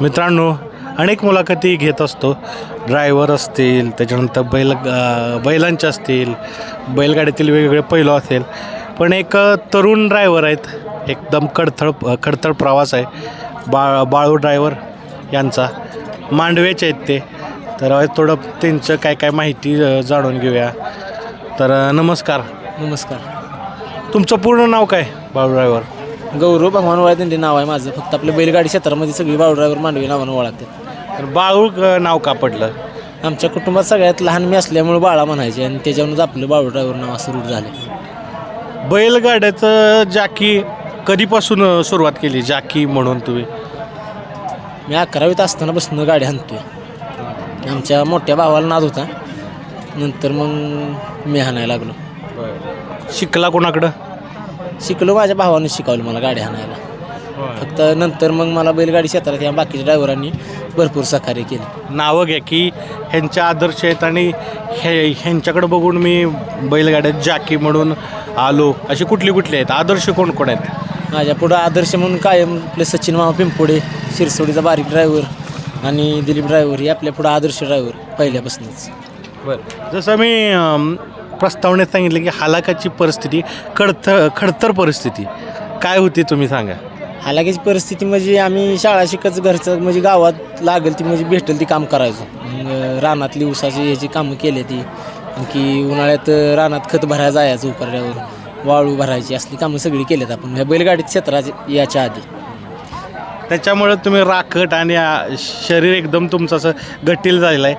मित्रांनो अनेक मुलाखती घेत असतो. ड्रायव्हर असतील त्याच्यानंतर बैल बैलांचे असतील बैलगाडीतील वेगवेगळे पैलू असेल. पण एक तरुण ड्रायव्हर आहेत. एकदम खडथळ खडतळ प्रवास आहे. बा बाळू ड्रायव्हर यांचा. मांडवेचे आहेत ते. तर थोडं त्यांचं काय काय माहिती जाणून घेऊया. तर नमस्कार. नमस्कार. तुमचं पूर्ण नाव काय बाळू ड्रायव्हर? गौरव भगवान वाळदंडे नाव आहे माझं. फक्त आपल्या बैलगाडी क्षेत्रामध्ये सगळी बाळू ड्रायव्हर मांडवी नावानं ओळखतात तर बाळू अ, नाव का पडलं? आमच्या कुटुंबात सगळ्यात लहान मी असल्यामुळे बाळा म्हणायचे आणि त्याच्यावरूनच आपलं बाळू ड्रायव्हर नाव असं रूढ झालं बैलगाड्याचं जाकी कधीपासून अ, सुरुवात केली? जाकी म्हणून तुम्ही? मी अकरावीत असताना बसणं गाडी हाणतोय आमच्या मोठ्या भावाला नाद होता. नंतर मग मी हाणायला लागलो. शिकला कोणाकडं? शिकलो माझ्या भावानं शिकवलं मला गाडी हाणायला फक्त नंतर मग मला बैलगाडी क्षेत्रात या बाकीच्या ड्रायव्हरांनी भरपूर सहकार्य केलं. नावं घ्या की ह्यांचे आदर्श आहेत आणि हे ह्यांच्याकडे बघून मी बैलगाड्यात जाकी म्हणून आलो. असे कुठली कुठले आहेत? आदर्श कोण कोण आहेत? माझ्या पुढं आदर्श म्हणून कायम आपले सचिन मामा पिंपोडे शिरसोडीचा बारीक ड्रायव्हर आणि दिलीप ड्रायव्हर हे आपल्या पुढं आदर्श ड्रायव्हर पहिल्यापासूनच. जसं मी अम, प्रस्तावनेत सांगितलं की हालाकाची परिस्थिती खडतर खडतर परिस्थिती. काय होती तुम्ही सांगा? हालाकीची परिस्थिती म्हणजे आम्ही शाळा शिकत घरचं म्हणजे गावात लागेल ती म्हणजे भेटेल ती काम करायचो. मग रानातली ऊसाची ह्याची कामं केली ती. की उन्हाळ्यात रानात खत भरायला जायचं उकरड्यावर. वाळू भरायची असली कामं सगळी केलीत आपण. ह्या बैलगाडीत क्षेत्रात याच्या आधी. त्याच्यामुळे तुम्ही राखट आणि शरीर एकदम तुमचं असं गटील झालेलं आहे.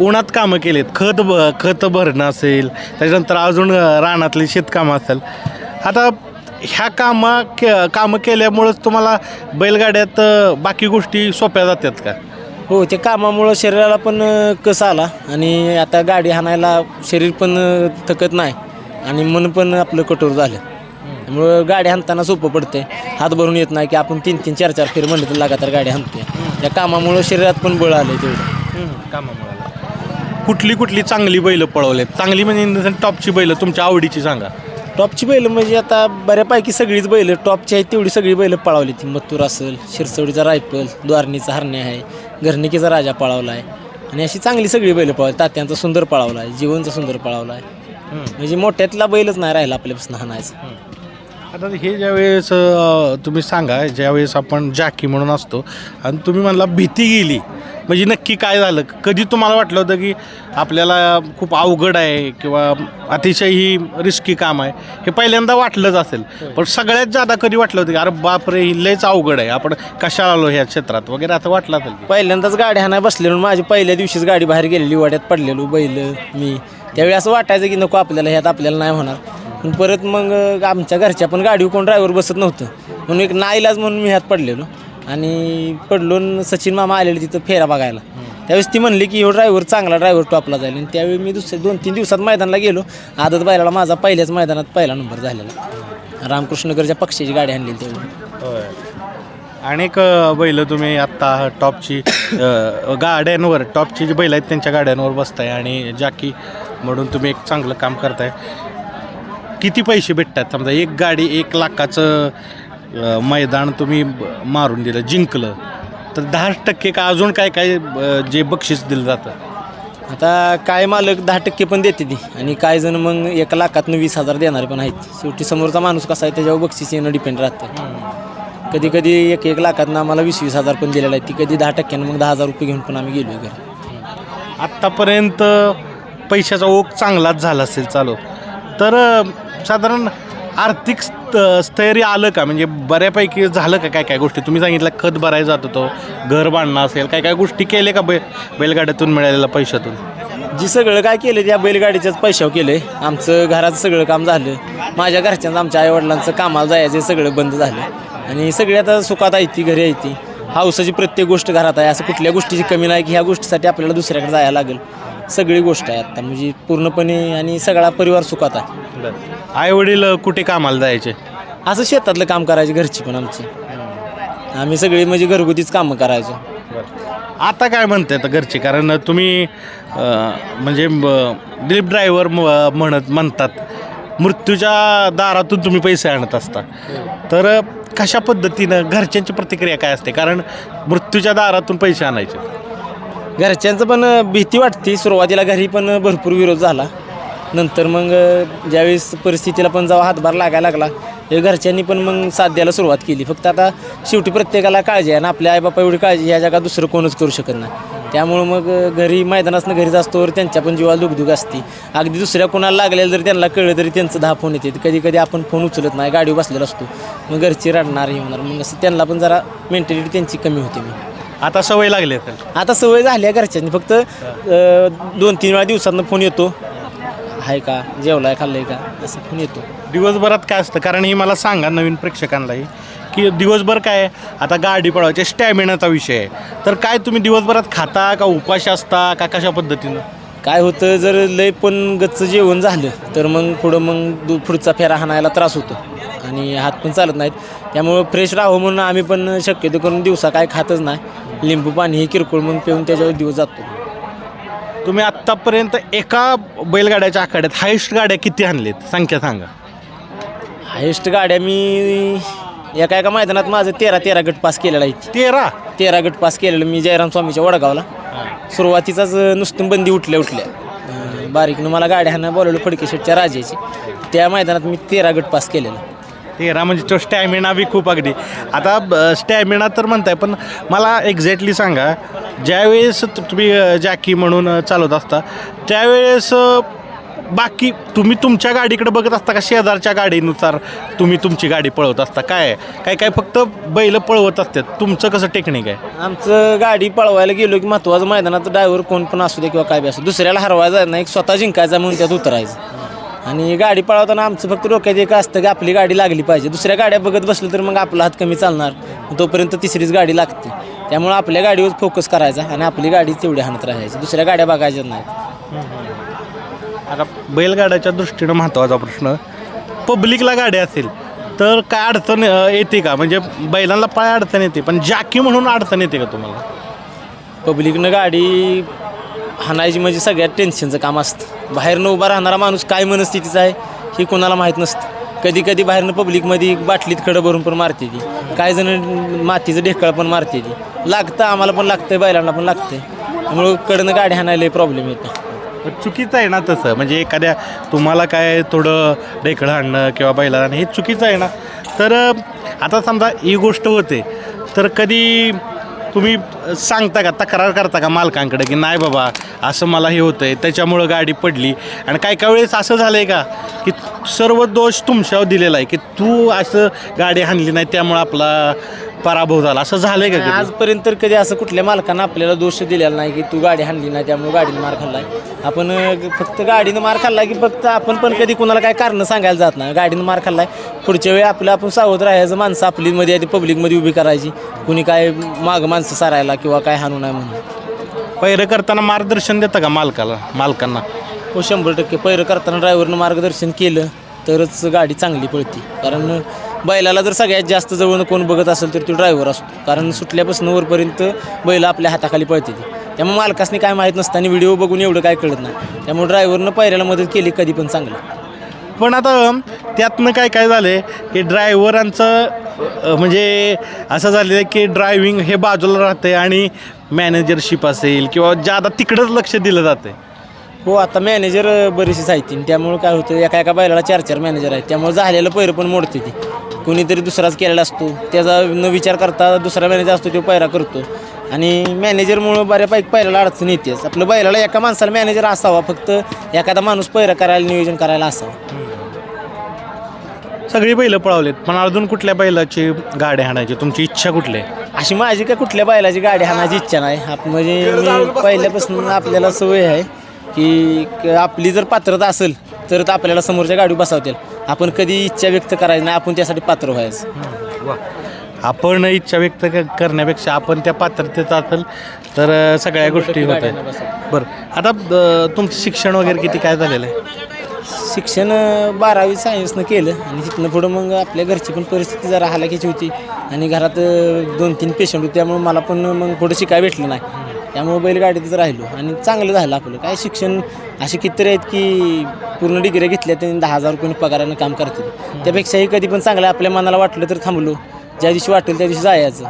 उन्हात कामं केलीत. खत ब खत भरणं असेल त्याच्यानंतर अजून रानातली शेतकामं असेल. आता ह्या कामा के कामं केल्यामुळंच तुम्हाला बैलगाड्यात बाकी गोष्टी सोप्या जातात का? हो ते कामामुळं शरीराला पण कस आला आणि आता गाडी हाणायला शरीर पण थकत नाही आणि मन पण आपलं कठोर झालं. त्यामुळं गाडी हाणताना सोपं पडतंय. हात भरून येत नाही की आपण तीन तीन चार चार फेर म्हणलं तर लगातार गाडी हाणतोय. या कामामुळं शरीरात पण बळ आलं तेवढं. कुठली कुठली चांगली बैलं पळवलेत? चांगली म्हणजे टॉपची बैलं तुमच्या आवडीची सांगा. टॉपची बैलं म्हणजे आता बऱ्यापैकी सगळीच बैलं टॉपची आहेत तेवढी सगळी बैलं पळावली ती मत्तूर असेल शिरसवडीचा रायफल द्वारणीचा हरणे आहे घरणिकीचा राजा पळावला आहे. आणि अशी चांगली सगळी बैलं पळावली. तात्यांचा सुंदर पळावला आहे जीवनचा सुंदर पळावला आहे. म्हणजे मोठ्यातला बैलच नाही राहिला आपल्यापासून हाणायचं. आता हे ज्यावेळेस अ, तुम्ही सांगा ज्यावेळेस आपण जाकी म्हणून असतो आणि तुम्ही म्हणला भीती गेली म्हणजे नक्की काय झालं? कधी तुम्हाला वाटलं होतं की आपल्याला खूप अवघड आहे किंवा अतिशय ही रिस्की काम आहे? हे पहिल्यांदा वाटलंच असेल. पण सगळ्यात जादा कधी वाटलं होतं की अरे बापरे ही लयच अवघड आहे. आपण कशाला आलो ह्या क्षेत्रात? वगैरे असं वाटलं असेल की? पहिल्यांदाच गाडी हाना बसलेलो म्हणून माझी पहिल्या दिवशीच गाडी बाहेर गेलेली वाड्यात पडलेलो बैल मी. त्यावेळी असं वाटायचं की नको आपल्याला ह्यात आपल्याला नाही होणार. पण परत मग आमच्या घरच्या पण गाडीवर कोण ड्रायव्हर बसत नव्हतं. म्हणून एक नाईलाज म्हणून मी ह्यात पडलेलो. आणि पडलो सचिन मामा आलेले तिथं फेरा बघायला. त्यावेळेस ती म्हणली की हो ड्रायव्हर चांगला ड्रायव्हर टॉपला जाईल. आणि त्यावेळी मी दुसऱ्या दोन तीन दिवसात मैदानाला गेलो. आदत बैलाला माझा पहिल्याच मैदानात पहिला नंबर झालेला. रामकृष्णगरच्या पक्षाची गाडी आणलेली तेवढी अनेक एक बैलं तुम्ही आत्ता टॉपची गाड्यांवर टॉपची जी बैलं आहेत त्यांच्या गाड्यांवर बसताय. आणि जाकी म्हणून तुम्ही एक चांगलं काम करताय. किती पैसे भेटतात? समजा एक गाडी एक लाखाचं अ, मैदान तुम्ही ब- मारून दिलं जिंकलं. तर दहा टक्के का अजून काय काय अ, जे बक्षीस दिलं जातं? आता काय मालक दहा टक्के पण देते ती. आणि काय जण मग एका लाखातनं वीस हजार देणारे पण आहेत. शेवटी समोरचा माणूस कसा आहे त्याच्यावर बक्षीस येणं डिपेंड राहतं. कधी कधी एक एक लाखातनं आम्हाला वीस वीस हजार पण दिलेलं आहे. ती कधी दहा टक्क्यानं मग दहा हजार रुपये घेऊन पण आम्ही गेलो घरी. आत्तापर्यंत पैशाचा ओघ चांगलाच झाला असेल चालू. तर अ, साधारण आर्थिक स्त स्थैर्य आलं का? म्हणजे बऱ्यापैकी झालं का काय काय गोष्टी? तुम्ही सांगितलं खत भरायला जात होतो घर बांधणं असेल काय काय गोष्टी केले का बै बैलगाड्यातून मिळालेल्या पैशातून? जी सगळं काय केलं त्या बैलगाडीच्याच पैशावर केलं आमचं घराचं सगळं काम झालं. माझ्या घरच्यांचं आमच्या आईवडिलांचं कामाला जायचं सगळं बंद झालं. आणि सगळी आता सुखात आहे ती घरी आहे ती. हाऊसाची प्रत्येक गोष्ट घरात आहे. असं कुठल्या गोष्टीची कमी नाही की ह्या गोष्टीसाठी आपल्याला दुसऱ्याकडे जायला लागेल. सगळी गोष्ट आहे आता. म्हणजे पूर्णपणे आणि सगळा परिवार सुखात आहे. आई वडील कुठे कामाला जायचे? असं शेतातलं काम करायची घरची पण आमची. आम्ही सगळी म्हणजे घरगुतीच कामं करायचो. आता काय म्हणते आता घरचे? कारण तुम्ही अं, म्हणजे ब- दिलीप ड्रायव्हर म्हणत म्हणतात. मृत्यूच्या दारातून तुम्ही पैसे आणत असता. तर कशा पद्धतीनं घरच्यांची प्रतिक्रिया काय असते? कारण मृत्यूच्या दारातून पैसे आणायचे. घरच्यांचं पण भीती वाटते. सुरुवातीला घरी पण भरपूर विरोध झाला. नंतर मग ज्यावेळेस परिस्थितीला पण जेव्हा हातभार लागायला लागला हे घरच्यांनी पण मग साथ द्यायला सुरुवात केली. फक्त आता शेवटी प्रत्येकाला काळजी आहे ना. आपल्या आईबापा एवढी काळजी ह्या जगात दुसरं कोणच करू शकत नाही. त्यामुळं मग घरी मैदानासनं घरी असतो त्यांच्या पण जीवाला दुखदुख असते. अगदी दुसऱ्या कोणाला लागलेलं जरी त्यांना कळलं तरी त्यांचं दहा फोन येते कधी कधी आपण फोन उचलत नाही गाडीवर बसलेला असतो. मग घरची रडणार हे होणार. मग असं त्यांना पण जरा मेंटॅलिटी त्यांची कमी होते. मी आता सवय लागली असेल आता सवय झाली आहे घरच्यांनी. फक्त दोन तीन वेळा दिवसातनं फोन येतो. आहे का? जेवलाय खाल्लंय का? असं फोन येतो. दिवसभरात काय असतं? कारण ही मला सांगा नवीन प्रेक्षकांनाही की दिवसभर काय आहे? आता गाडी पळवायची स्टॅमिनाचा विषय आहे. तर काय तुम्ही दिवसभरात खाता का उपाशी असता का कशा पद्धतीनं? काय होतं जर लय पण गच्च जेवण झालं तर मग पुढं मग दु पुढचा फेरा हाणायला त्रास होतो. आणि हात पण चालत नाहीत. त्यामुळं फ्रेश राहावं म्हणून आम्ही पण शक्यतो करून दिवसा काय खातच नाही. लिंबू पाणी हे किरकोळ मग पिऊन त्याच्यावर दिवस जातो. तुम्ही आत्तापर्यंत एका बैलगाड्याच्या आखाड्यात हायेस्ट गाड्या किती आणलेत? संख्या सांगा. हायेस्ट गाड्या मी एका एका मैदानात माझं तेरा तेरा गट पास केलेला आहे तेरा? तेरा गट पास केलेलं मी जयराम स्वामीच्या वडगावला. सुरुवातीचाच नुसतं बंदी उठल्या उठल्या. अं, बारीकनं मला गाड्या हाणं बोलवलं फडके शेटच्या राजाची. त्या मैदानात मी तेरा गट पास केलेलं. तेरा म्हणजे तो स्टॅमिना बी खूप अगदी. आता स्टॅमिना तर म्हणताय पण मला एक्झॅक्टली सांगा ज्यावेळेस तुम्ही जॅकी म्हणून चालवत असता त्यावेळेस बाकी तुम्ही तुमच्या गाडीकडे बघत असता का शेजारच्या गाडीनुसार तुम्ही तुमची गाडी पळवत असता? काय काय काय फक्त बैल पळवत असतात? तुमचं कसं टेक्निक आहे? आमचं गाडी पळवायला गेलो की महत्त्वाचं मैदानात ड्रायव्हर कोण पण असू दे किंवा काय बी असू दुसऱ्याला हरवायचं नाही स्वतः जिंकायचा म्हणून त्यात उतरायचं. आणि गाडी पळवताना आमचं फक्त डोक्यात एक असतं की आपली गाडी लागली पाहिजे. दुसऱ्या गाड्या बघत बसलं तर मग आपला हात कमी चालणार. तोपर्यंत तिसरीच गाडी लागते. त्यामुळे आपल्या गाडीवर फोकस करायचा आणि आपली गाडी तेवढी हाणत राहायची. दुसऱ्या गाड्या बघायच्या नाहीत आता बैलगाड्याच्या दृष्टीनं महत्त्वाचा प्रश्न पब्लिकला गाडी असेल तर काय अडचण येते का? म्हणजे बैलांना पाय अडचण येते पण जॅकी म्हणून अडचण येते का तुम्हाला? पब्लिकनं गाडी हाणायची म्हणजे सगळ्यात टेन्शनचं काम असतं. बाहेरनं उभा राहणारा माणूस काय मनस्थितीचा आहे हे कोणाला माहीत नसतं. कधी कधी बाहेरनं पब्लिकमध्ये बाटलीत खडं भरून पण मारते ती. काही जण मातीचं ढेकळ पण मारते ती. लागतं आम्हाला पण लागतं बैलांना पण लागतं त्यामुळं कडनं गाडी हाणायला प्रॉब्लेम येतो. चुकीचं आहे ना तसं. म्हणजे एखाद्या तुम्हाला काय थोडं ढेकळं आणणं किंवा बैला हे चुकीचं आहे ना. तर आता समजा ही गोष्ट होते. तर कधी तुम्ही सांगता का तक्रार करता का मालकांकडे की नाही बाबा असं मला हे होतं आहे त्याच्यामुळं गाडी पडली? आणि काय काय वेळेस असं झालं आहे का की सर्व दोष तुमच्यावर दिलेला आहे की तू असं गाडी हाणली नाही त्यामुळं आपला पराभव झाला. असं झालं आहे का कधी? आजपर्यंत तर कधी असं कुठल्या मालकानं आपल्याला दोष दिलेला नाही की तू गाडी हाणली नाही त्यामुळे गाडीनं मार खाल्लाय. आपण अं, फक्त गाडीनं मार खाल्ला की फक्त आपण पण कधी कुणाला काय कारण सांगायला जात नाही. गाडीनं मार खाल्लाय. पुढच्या वेळी आपलं आपण सावध राहायचं माणसं आपली मध्ये आधी पब्लिकमध्ये उभी करायची. कुणी काय मागं माणसं सारायला किंवा काय हाणू नाही म्हणून. पहिरं करताना मार्गदर्शन देतं का मालकाला मालकांना? हो शंभर टक्के. पैरं करताना ड्रायव्हरनं मार्गदर्शन केलं तरच गाडी चांगली पळते. कारण बैलाला जर सगळ्यात जास्त जवळनं कोण बघत असेल तर तो ड्रायव्हर असतो. कारण सुटल्यापासून वरपर्यंत बैल आपल्या हाताखाली पळते ती. त्यामुळे मालकासनी काय माहीत नसतं आणि व्हिडिओ बघून एवढं काय कळत नाही. त्यामुळे ड्रायव्हरनं पैऱ्याला मदत केली कधी पण चांगलं. पण आता त्यातनं काय काय झालं की ड्रायव्हरांचं म्हणजे असं झालेलं आहे की ड्रायव्हिंग हे बाजूला राहते आणि मॅनेजरशिप असेल किंवा ज्यादा तिकडंच लक्ष दिलं जाते हो आता मॅनेजर बरेचसे आहेत त्यामुळे काय होतं एका एका बैलाला चार चार मॅनेजर आहेत. त्यामुळे झालेलं पैरं पण मोडते ती. कोणीतरी दुसराच केलेला असतो त्याचा न विचार करता दुसरा मॅनेजर असतो तो पैरा करतो. आणि मॅनेजरमुळं बऱ्यापैकी पहिल्याला अडचण येतेच. आपलं बैलाला एका माणसाला मॅनेजर असावा फक्त एखादा माणूस पैरा करायला नियोजन करायला असावा. सगळी बैलं पळवलेत. पण अजून कुठल्या बैलाची गाडी हाणायची? तुमची इच्छा कुठली आहे? अशी माझी काय कुठल्या बैलाची गाडी हाणायची इच्छा नाही. आप म्हणजे मी पहिल्यापासून आपल्याला सवय आहे की क- आपली जर पात्रता असेल तर त आपल्याला समोरच्या गाडी बसवतील आपण कधी इच्छा व्यक्त करायची नाही आपण त्यासाठी पात्र व्हायचं. आपण इच्छा व्यक्त क- करण्यापेक्षा आपण त्या पात्रतेत असेल तर अ, सगळ्या गोष्टी होत आहेत. बरं. आता अ, तुमचं शिक्षण वगैरे किती काय झालेलं आहे? शिक्षण अं, बारावी सायन्सनं केलं आणि तिथनं पुढं मग आपल्या घरची पण परिस्थिती जरा हालाकीची होती आणि घरात अं, दोन तीन पेशंट होते त्यामुळे मला पण मग पुढं शिकाय भेटलं नाही. त्यामुळे बैलगाडीतच राहिलो आणि चांगलं झालं आपलं. काय शिक्षण असे कितीतरी आहेत की पूर्ण डिग्री घेतल्या त्यांनी दहा हजार रुपये पगारानं काम करतात त्यापेक्षाही कधी पण चांगलं आपल्या मनाला वाटलं तर थांबलो. ज्या दिवशी वाटेल त्या दिवशी जायचं.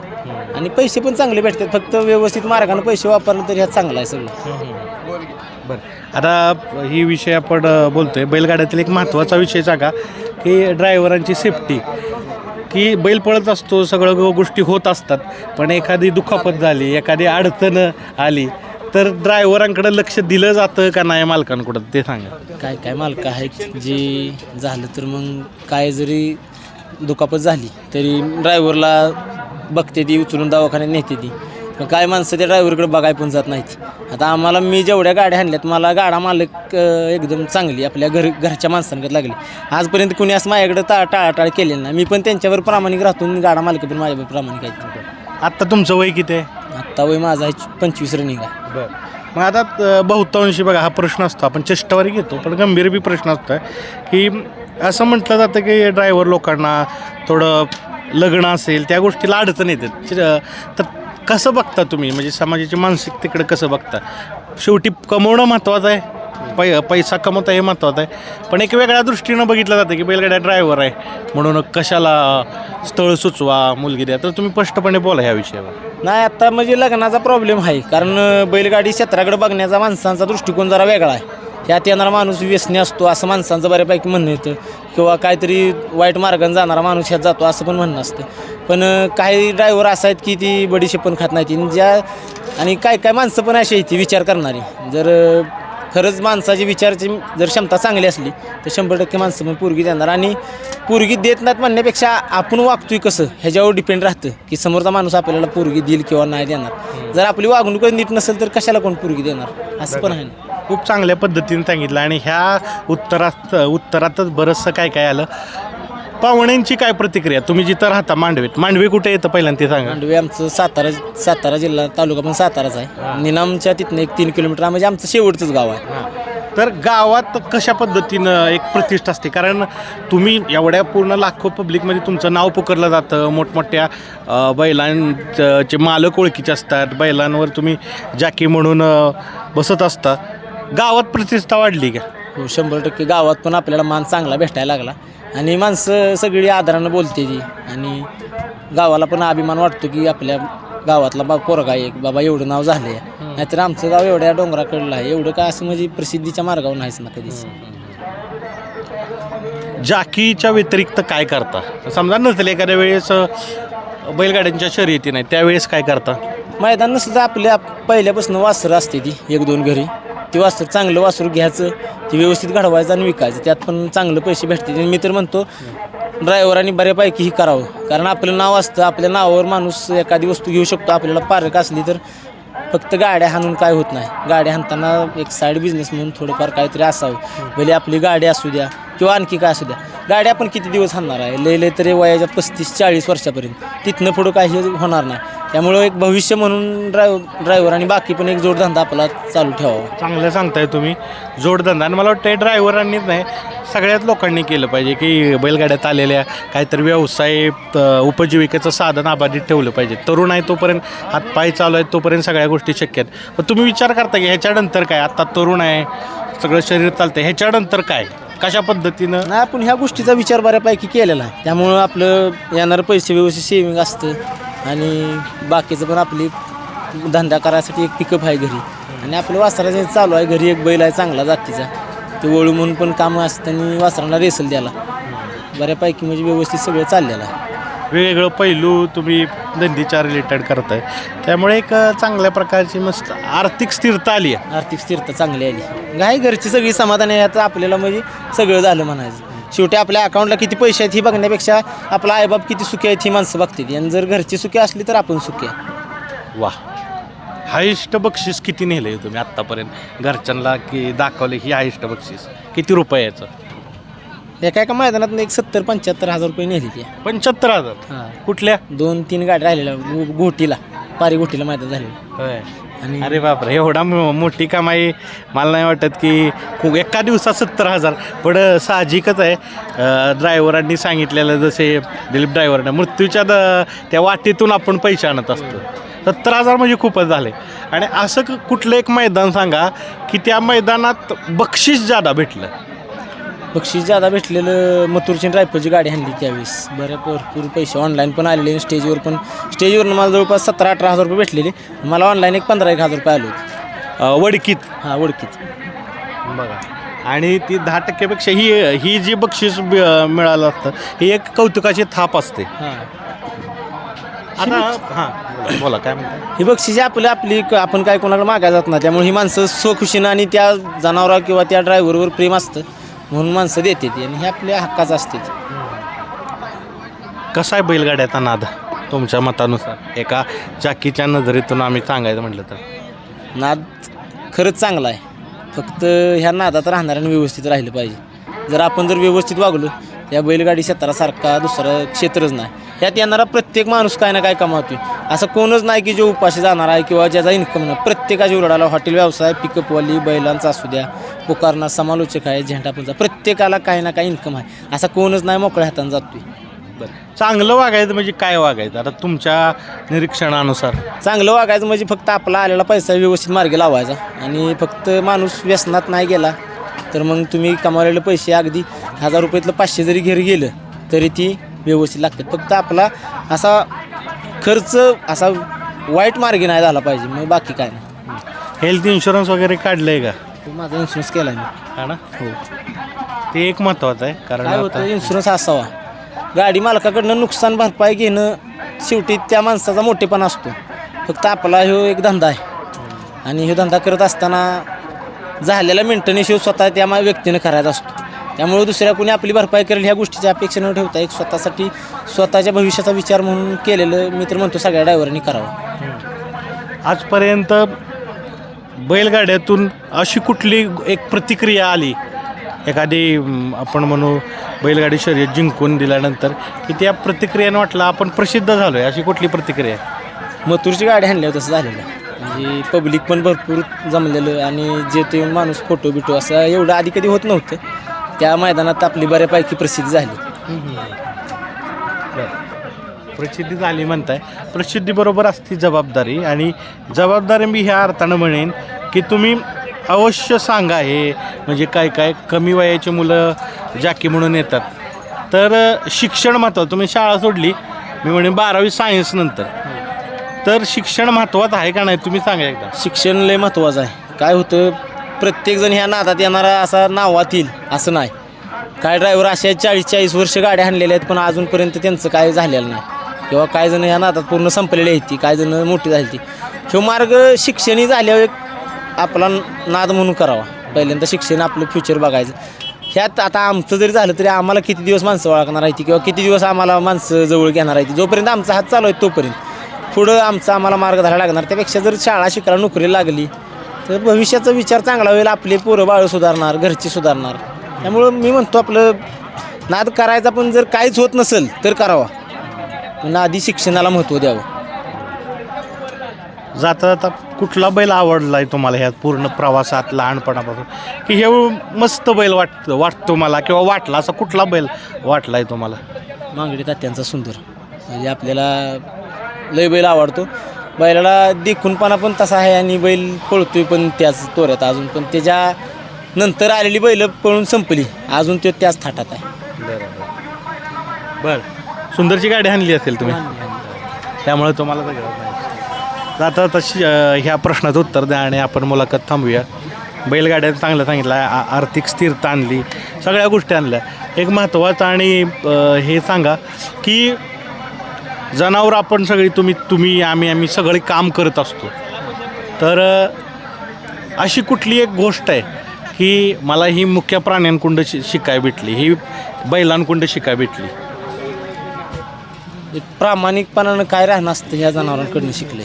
आणि पैसे पण चांगले भेटतात. फक्त व्यवस्थित मार्गाने पैसे वापरले तर ह्यात चांगला आहे सगळं. बरं. आता ही विषय आपण बोलतोय. बैलगाड्यातील एक महत्त्वाचा विषय जागा की ड्रायव्हरांची सेफ्टी की बैल पळत असतो सगळं गोष्टी होत असतात. पण एखादी दुखापत झाली एखादी अडचण आली तर ड्रायव्हरांकडे लक्ष दिलं जातं का नाही मालकांकडं ते सांगा. काय काय मालक आहेत जी झालं तर मग काय जरी दुखापत झाली तरी ड्रायव्हरला बघते ती उचलून दवाखान्यात नेते ती. काय माणसं त्या ड्रायव्हरकडे बघाय पण जात नाहीत. आता आम्हाला मी जेवढ्या गाड्या आणल्यात मला गाडा मालक एकदम चांगली आपल्या घर घरच्या माणसांकडे लागली. आजपर्यंत कुणी असं माझ्याकडे टा टाळाटाळ केलेलं नाही. मी पण त्यांच्यावर प्रामाणिक राहतो गाडा मालक पण माझ्यावर प्रामाणिक आहेत. आत्ता तुमचं वय किती आहे? आत्ता वय माझा आहे पंचवीस रनिंग आहे. बरं. मग आता बहुतांशी बघा हा प्रश्न असतो. आपण चेष्टावारी घेतो पण गंभीर बी प्रश्न असतो की असं म्हटलं जातं की ड्रायव्हर लोकांना थोडं लग्न असेल त्या गोष्टीला अडचण येते. तर कसं बघता तुम्ही? म्हणजे समाजाची मानसिकतेकडे कसं बघता? शेवटी कमवणं महत्त्वाचं आहे. पै पैसा कमवता हे महत्त्वाचं आहे. पण एक वेगळ्या दृष्टीनं बघितलं जातं की बैलगाड्या ड्रायव्हर आहे. म्हणून कशाला स्थळ सुचवा मुलगी द्या. तर तुम्ही स्पष्टपणे बोला ह्या विषयावर. नाही आता म्हणजे लग्नाचा प्रॉब्लेम आहे. कारण बैलगाडी क्षेत्राकडे बघण्याचा माणसांचा दृष्टिकोन जरा वेगळा आहे. ह्यात येणारा माणूस व्यसनी असतो असं माणसांचं बऱ्यापैकी म्हणणं येतं. किंवा काहीतरी वाईट मार्गाने जाणारा माणूस ह्यात जातो असं पण म्हणणं असतं. पण काही ड्रायव्हर असं आहेत की ती बडीशेप पण खात नाहीत. ज्या आणि काय काय माणसं पण अशी आहेत ती विचार करणारी. जर खरंच माणसाची विचाराची जर क्षमता चांगली असली तर शंभर टक्के माणसं पण पोरगी देणार. आणि पोरगी देत नाहीत म्हणण्यापेक्षा आपण वागतोय कसं ह्याच्यावर डिपेंड राहतं की समोरचा माणूस आपल्याला पोरगी देईल किंवा नाही देणार. जर आपली वागणूकच नीट नसेल तर कशाला कोण पोरगी देणार? असं पण आहे. ना खूप चांगल्या पद्धतीने सांगितलं आणि ह्या उत्तरात उत्तरातच बरंचसं काय काय आलं. पाहुण्यांची काय प्रतिक्रिया? तुम्ही जिथं राहता मांडवीत. मांडवी कुठे येतं पहिल्यांदा ते सांगा. मांडवे आमचं सातारा सातारा जिल्हा तालुका पण साताराच आहे. निनामच्या तिथनं एक तीन किलोमीटर म्हणजे आमचं शेवटचंच गाव आहे. तर गावात कशा पद्धतीनं एक प्रतिष्ठा असते? कारण तुम्ही एवढ्या पूर्ण लाखो पब्लिकमध्ये तुमचं नाव पुकारलं जातं. मोठमोठ्या अ, बैलांचे मालक ओळखीचे असतात. बैलांवर तुम्ही जाकी म्हणून अ, बसत असता. गावात प्रतिष्ठा वाढली का? हो शंभर टक्के गावात पण आपल्याला मान चांगला भेटायला लागला. आणि माणसं सगळी आदरानं बोलते ती. आणि गावाला पण अभिमान वाटतो की आपल्या गावातला बा पोरगा एक बाबा एवढं नाव झालं आहे नाहीतर आमचं गाव एवढ्या डोंगराकडलं आहे. एवढं काय असं म्हणजे प्रसिद्धीच्या मार्गावर नाहीच ना कधीच. जाकीच्या व्यतिरिक्त काय करता? समजा नसेल एखाद्या वेळेस अ, बैलगाड्यांच्या शर्यती नाही त्यावेळेस काय करता? मैदान नसलं तर आपल्या पहिल्यापासून वासरं असते ती एक दोन घरी. ते वासर चांगलं वासरू घ्यायचं ते व्यवस्थित घडवायचं आणि विकायचं. त्यात पण चांगलं पैसे भेटते आणि मी तर म्हणतो ड्रायव्हरांनी बऱ्यापैकी ही करावं. कारण आपलं नाव असतं आपल्या नावावर माणूस एखादी वस्तू घेऊ शकतो. आपल्याला पारक असली तर फक्त गाड्या हाणून काय होत नाही. गाड्या हाणताना एक साईड बिझनेस म्हणून थोडंफार काहीतरी असावं. भले आपली गाडी असू द्या किंवा आणखी काय असू द्या. गाड्या आपण किती दिवस हाणणार आहे? लय लय तरी वयाच्या पस्तीस चाळीस वर्षापर्यंत. तिथनं पुढं काही होणार नाही. त्यामुळं एक भविष्य म्हणून ड्राय ड्रायव्हर आणि बाकी पण एक जोडधंदा आपला चालू ठेवावा. चांगलं सांगताय तुम्ही. जोडधंदा आणि मला वाटतं ड्रायव्हरांनीच नाही सगळ्याच लोकांनी केलं पाहिजे की बैलगाड्यात आलेल्या काहीतरी व्यवसाय उपजीविकेचं साधन अबाधित ठेवलं पाहिजे. तरुण आहे तोपर्यंत हातपाय चालू आहेत तोपर्यंत सगळ्या गोष्टी शक्य आहेत. पण तुम्ही विचार करता की ह्याच्यानंतर काय? आता तरुण आहे सगळं शरीर चालतं ह्याच्यानंतर काय? कशा पद्धतीनं? नाही आपण ह्या गोष्टीचा विचार बऱ्यापैकी केलेला आहे. त्यामुळं आपलं येणारं पैसे व्यवस्थित सेविंग असतं आणि बाकीचं पण आपली धंदा करायसाठी एक पिकअप आहे घरी. आणि आपलं वासराचं चालू आहे घरी एक बैल आहे चांगला जातीचा. ते वळू म्हणून पण कामं असतं आणि वासरांना रेसल द्यायला. बऱ्यापैकी म्हणजे व्यवस्थित सगळं चाललेलं आहे. वेगवेगळं पैलू तुम्ही धंदीच्या रिलेटेड करताय. त्यामुळे एक चांगल्या प्रकारची मस्त आर्थिक स्थिरता आली आहे. आर्थिक स्थिरता चांगली आली. काय घरची सगळी समाधान आहे. आता आपल्याला म्हणजे सगळं झालं म्हणायचं. शेवटी आपल्या अकाउंटला किती पैसे आहेत ही बघण्यापेक्षा आपला आईबाप किती सुखी आहेत ही माणसं बघते आणि जर घरची सुखी असली तर आपण सुखी आहे. वा हायस्ट बक्षीस किती नेलं तुम्ही आत्तापर्यंत? घरच्यांना की दाखवले ही हायस्ट बक्षीस? किती रुपयाचं? एका एका मैदानात एक सत्तर पंच्याहत्तर हजार रुपये नेली ती. पंच्याहत्तर हजार? हां. कुठल्या? दोन तीन गाड्या राहिलेल्या गो- गोटीला पारी गोटीला मैदान झालेलं. होय. आणि अरे बापरे एवढा मो- मोठी कमाई मला नाही वाटत की खूप एका दिवसात सत्तर हजार. पण साहजिकच आहे. ड्रायव्हरांनी सांगितलेलं जसे दिलीप ड्रायव्हरनं मृत्यूच्या द त्या वाटेतून आपण पैसे आणत असतो. सत्तर हजार म्हणजे खूपच झाले. आणि असं क- कुठलं एक मैदान सांगा की त्या मैदानात बक्षीस जादा भेटलं. बक्षीस ज्यादा भेटलेलं मथुरची रायपूरची गाडी आणली त्यावेळेस. बऱ्या भरपूर पैसे ऑनलाईन पण आलेले स्टेजवर पण. स्टेजवरून मला जवळपास सतरा अठरा हजार रुपये भेटलेले. मला ऑनलाईन एक पंधरा एक हजार रुपये आले होते. अ, वडकीत. हां ओळखीत बघा. आणि ती दहा टक्क्यापेक्षा ही ही जी बक्षीस ब- मिळालं असतं ही एक कौतुकाची थाप असते. हां. आता हां बोला, काय म्हणताय ही बक्षीस आपली आपली क- आपण काय कोणाकडे मागायला जात नाही त्यामुळे ही माणसं स्वखुशीनं आणि त्या जनावरा किंवा त्या ड्रायव्हरवर प्रेम असतं. म्हणून माणसं देते ती आणि हे आपल्या हक्काचं असते कसा आहे बैलगाड्याचा नाद तुमच्या मतानुसार? एका चाकीच्या नजरेतून आम्ही सांगायचं म्हटलं तर. नाद खरंच चांगला आहे. फक्त ह्या नादात राहणाऱ्यानं व्यवस्थित राहिलं पाहिजे. जर आपण जर व्यवस्थित वागलो या बैलगाडी क्षेत्रासारखा दुसरं क्षेत्रच नाही. ह्यात येणारा प्रत्येक माणूस काय ना काय कमावतोय. असं कोणच नाही की जो उपाशी जाणार आहे किंवा ज्याचा इन्कम नाही. प्रत्येकाच्या उलाढाला हॉटेल व्यवसाय पिकअपवाली बैलांचा असू द्या पुकारणार समालोचक आहे झेंडापूरचा प्रत्येकाला काही ना काही इन्कम आहे. असा कोणच नाही मोकळ्या हाताने जातोय. चांगलं वागायचं म्हणजे काय वागायचं? आता तुमच्या निरीक्षणानुसार. चांगलं वागायचं म्हणजे फक्त आपला आलेला पैसा व्यवस्थित मार्गी लावायचा. आणि फक्त माणूस व्यसनात नाही गेला तर मग तुम्ही कमावलेले पैसे अगदी हजार रुपयातलं पाचशे जरी घरी गेलं तरी ती व्यवस्थित लागतात. फक्त आपला असा खर्च असा वाईट मार्गी नाही झाला पाहिजे मग बाकी काय नाही. हेल्थ इन्शुरन्स वगैरे काढलंय का? तो माझा इन्शुरन्स केला मी. हा ना? हो. ते एक महत्वाचं आहे कारण काय होतं आता इन्शुरन्स असावा. गाडी मालकाकडनं नुकसान भरपाई घेणं शेवटी त्या माणसाचा मोठेपणा असतो. फक्त आपला ह्यो एक धंदा आहे. आणि ह्यो धंदा करत असताना झालेला मेंटेनन्स ह्यो स्वतः त्या व्यक्तीनं करायचा असतो. त्यामुळे दुसऱ्या कोणी आपली भरपाई करेल ह्या गोष्टीची अपेक्षा न ठेवता एक स्वतःसाठी स्वतःच्या भविष्याचा विचार म्हणून केलेलं मी तर म्हणतो सगळ्या ड्रायव्हरांनी करावं. आजपर्यंत बैलगाड्यातून अशी कुठली एक प्रतिक्रिया आली? एखादी आपण म्हणू बैलगाडी शर्यत जिंकून दिल्यानंतर की त्या प्रतिक्रियेनं वाटलं आपण प्रसिद्ध झालो आहे अशी कुठली प्रतिक्रिया? मथुरची गाडी आणल्यावर तसं झालेलं म्हणजे पब्लिक पण भरपूर जमलेलं आणि जे ते माणूस फोटो बिटो असं एवढं आधी कधी होत नव्हतं. त्या मैदानात आपली बऱ्यापैकी प्रसिद्धी झाली. प्रसिद्धी झाली म्हणताय. प्रसिद्धीबरोबर असती जबाबदारी आणि जबाबदारी मी ह्या अर्थानं म्हणेन की तुम्ही अवश्य सांगा हे म्हणजे काय काय कमी वयाची मुलं जाकी म्हणून येतात. तर शिक्षण महत्त्वाचं तुम्ही शाळा सोडली. मी म्हणेन बारावी सायन्स नंतर. तर शिक्षण महत्त्वाचं आहे का नाही? तुम्ही सांगा एकदा. शिक्षण लय महत्त्वाचं आहे. काय होतं प्रत्येकजण ह्या नादात येणारा असा नावात येईल असं नाही. काय ड्रायव्हर अशा चाळीस चाळीस वर्ष गाड्या आणलेल्या आहेत पण अजूनपर्यंत त्यांचं काय झालेलं नाही. किंवा काय जण ह्या नादात पूर्ण संपलेली आहेत ती काय जण मोठी झाली ती. हे मार्ग शिक्षणी झाल्यावर एक आपला नाद म्हणून करावा. पहिल्यांदा शिक्षण आपलं फ्युचर बघायचं. ह्यात आता आमचं जरी झालं तरी आम्हाला किती दिवस माणसं ओळखणार आहे ती किंवा किती दिवस आम्हाला माणसं जवळ घेणार आहे ती. जोपर्यंत आमचा हात चालू आहे तोपर्यंत. पुढं आमचा आम्हाला मार्ग धरायला लागणार. त्यापेक्षा जर शाळा शिकायला नोकरी लागली तर भविष्याचा विचार चांगला होईल. आपले पोरं बाळ सुधारणार घरची सुधारणार. त्यामुळं मी म्हणतो आपलं नाद करायचा पण जर काहीच होत नसेल तर करावा. आधी शिक्षणाला महत्त्व द्यावं. जाता जाता कुठला बैल आवडला आहे तुम्हाला ह्या पूर्ण प्रवासात लहानपणापासून? की हे मस्त बैल वाट वाटतो मला किंवा वाटला असा कुठला बैल वाटला आहे तुम्हाला? मांगडी तात्यांचा सुंदर. म्हणजे आपल्याला लय बैल आवडतो. बैलाला देखूनपणा पण तसा आहे आणि बैल पळतोय पण त्याच तोऱ्यात अजून पण त्याच्या नंतर आलेली बैल पळून संपली. अजून तो त्याच थाटात आहे. बर सुंदरची गाडी आणली असेल तुम्ही? त्यामुळे तुम्हाला सगळं माहिती. तर आता तशी अं, ह्या प्रश्नाचं उत्तर द्या आणि आपण मुलाखत थांबूया. बैलगाड्या चांगलं सांगितलं आ- आर्थिक स्थिरता आणली सगळ्या गोष्टी आणल्या. एक महत्त्वाचं आणि अं, हे सांगा की जनावर आपण सगळी तुम्ही तुम्ही आम्ही आम्ही सगळे काम करत असतो. तर अशी कुठली एक गोष्ट आहे की मला ही मुख्य प्राण्यांकुंड शि शिकाय भेटली ही बैलांकुंड शिकाय भेटली. एक प्रामाणिकपणानं काय राहणं असतं ह्या जनावरांकडनं शिकले?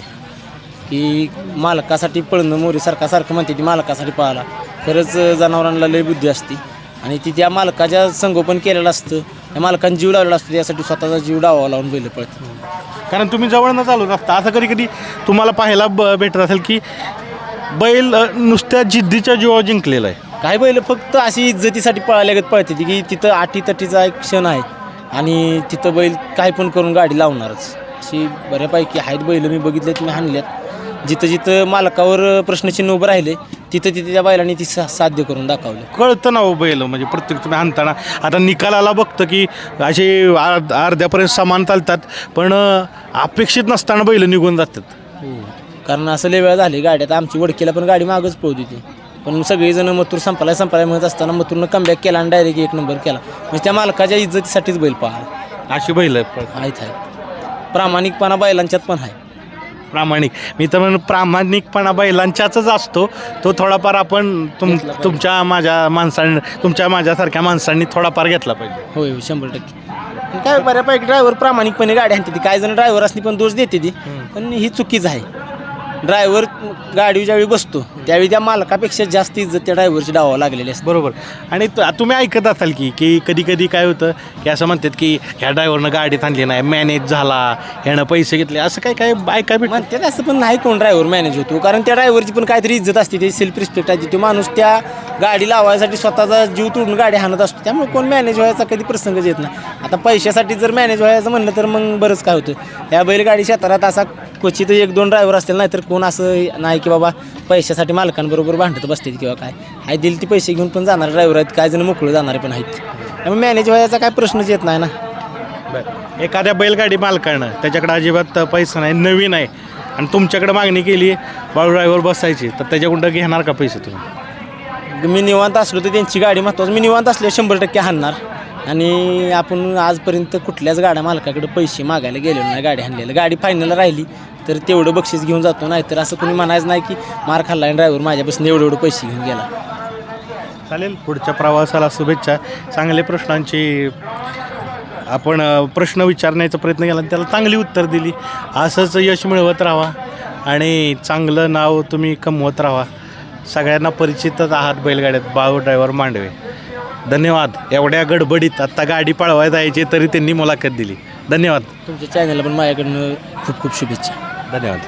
की मालकासाठी पळणं मोरीसारखा सारखं म्हणते ती मालकासाठी पळाला खरंच जनावरांना लय बुद्धी असते. आणि ती त्या मालकाच्या संगोपन केलेलं असतं. त्या मालकाने जीव लावलेला असतो त्यासाठी स्वतःचा जीव डावा लावून बैल पळते. कारण तुम्ही जवळनं चालवत असता असं कधी कधी तुम्हाला पाहायला ब भेटत असेल की बैल अ, नुसत्या जिद्दीच्या जीवावर जिंकलेला आहे. काही बैल फक्त अशी इज्जतीसाठी पळाल्यागत पळते ती की तिथं आटीतटीचा एक क्षण आहे. आणि तिथं बैल काय पण करून गाडी लावणारच. अशी बऱ्यापैकी आहेत बैल मी बघितलेत मी हाणल्यात. जिथं जिथं मालकावर प्रश्नचिन्ह उभं राहिले तिथं तिथे त्या बैलांनी ती सा साध्य करून दाखवलं. कळतं ना हो बैल म्हणजे प्रत्येक तुम्ही आणताना. आता निकालाला बघतं की असे अर्ध अर्ध्यापर्यंत समान चालतात पण अं, अपेक्षित नसताना बैल निघून जातात. हो. कारण असं लय वेळ झाली गाड्यात आमची वडकीला पण गाडी मागच पळत होती. पण सगळेजण मथुर संपायला संपायला म्हणत असताना मथुरनं कमबॅक केला आणि डायरेक्ट एक नंबर केला. म्हणजे त्या मालकाच्या इज्जतीसाठीच बैल पाहा अशी बैल आहेत. आहेत आहेत. प्रामाणिकपणा बैलांच्यात पण आहे. प्रामाणिक. मी तर म्हणून प्रामाणिकपणा बैलांच्याच असतो. तो थोडाफार आपण तुम. तुमच्या माझ्या माणसांनी तुमच्या माझ्यासारख्या माणसांनी थोडाफार घेतला पाहिजे. होय होय शंभर टक्के. काय बऱ्यापैकी ड्रायव्हर प्रामाणिकपणे गाडी आणते ती. काय जण ड्रायव्हर असली पण दोष देते ती. पण ही चुकीच आहे. ड्रायव्हर गाडी ज्यावेळी बसतो त्यावेळी त्या मालकापेक्षा जास्त इज्जत त्या ड्रायव्हरची डावावं लागलेली असते. बरोबर. आणि त- तुम्ही ऐकत असाल की की कधी कधी काय होतं की असं म्हणतात की ह्या ड्रायव्हरनं गाडीत आणली नाही मॅनेज झाला ह्यानं पैसे घेतले असं काय काय ऐका भेट म्हणते असं पण नाही कोण ड्रायव्हर मॅनेज होतो कारण त्या ड्रायव्हरची पण काहीतरी इज्जत असते त्याची सेल्फ रिस्पेक्ट असते तो माणूस त्या गाडी लावायसाठी स्वतःचा जीव तोडून गाडी हाणत असतो त्यामुळे कोण मॅनेज व्हायचा कधी प्रसंगच येत नाही. आता पैशासाठी जर मॅनेज व्हायचं म्हणलं तर मग बरंच काय होतं. या बैलगाडी क्षेत्रात असा क्वचित एक दोन ड्रायव्हर असतील नाही तर कोण असं नाही की बाबा पैशासाठी मालकांबरोबर भांडत बसतील किंवा काय. हाय दिल ती पैसे घेऊन पण जाणारे ड्रायव्हर आहेत काय जण मोकळे जाणारे पण आहेत. त्यामुळे मॅनेज व्हायचा काय प्रश्नच येत नाही ना. एखाद्या बैलगाडी मालकानं त्याच्याकडे अजिबात पैसा नाही नवीन आहे आणि तुमच्याकडे मागणी केली बाळू ड्रायव्हर बसायची तर त्याच्याकडं घेणार का पैसे तुम्ही? मी निवांत असलो तर त्यांची गाडी महत्वाचं. मी निवांत असले शंभर टक्के हाणणार. आणि आपण आजपर्यंत कुठल्याच गाड्या मालकाकडे पैसे मागायला गेलेलो नाही गाडी आणलेलं. गाडी फायनलला राहिली तर तेवढं बक्षीस घेऊन जातो नाही तर असं कोणी म्हणायचं नाही की मार खाल्ला ड्रायव्हर माझ्यापासून एवढे एवढे पैसे घेऊन गेला. चालेल पुढच्या प्रवासाला शुभेच्छा. चांगले प्रश्नांची आपण प्रश्न विचारण्याचा प्रयत्न केला आणि त्याला चांगली उत्तर दिली. असंच यश मिळवत राहा आणि चांगलं नाव तुम्ही कमवत राहा. सगळ्यांना परिचितच आहात बैलगाड्यात बाळू ड्रायव्हर मांडवे. धन्यवाद. एवढ्या गडबडीत आत्ता गाडी पळवायला जायची तरी त्यांनी मुलाखत दिली. धन्यवाद. तुमच्या चॅनलला पण माझ्याकडनं खूप खूप शुभेच्छा. धन्यवाद.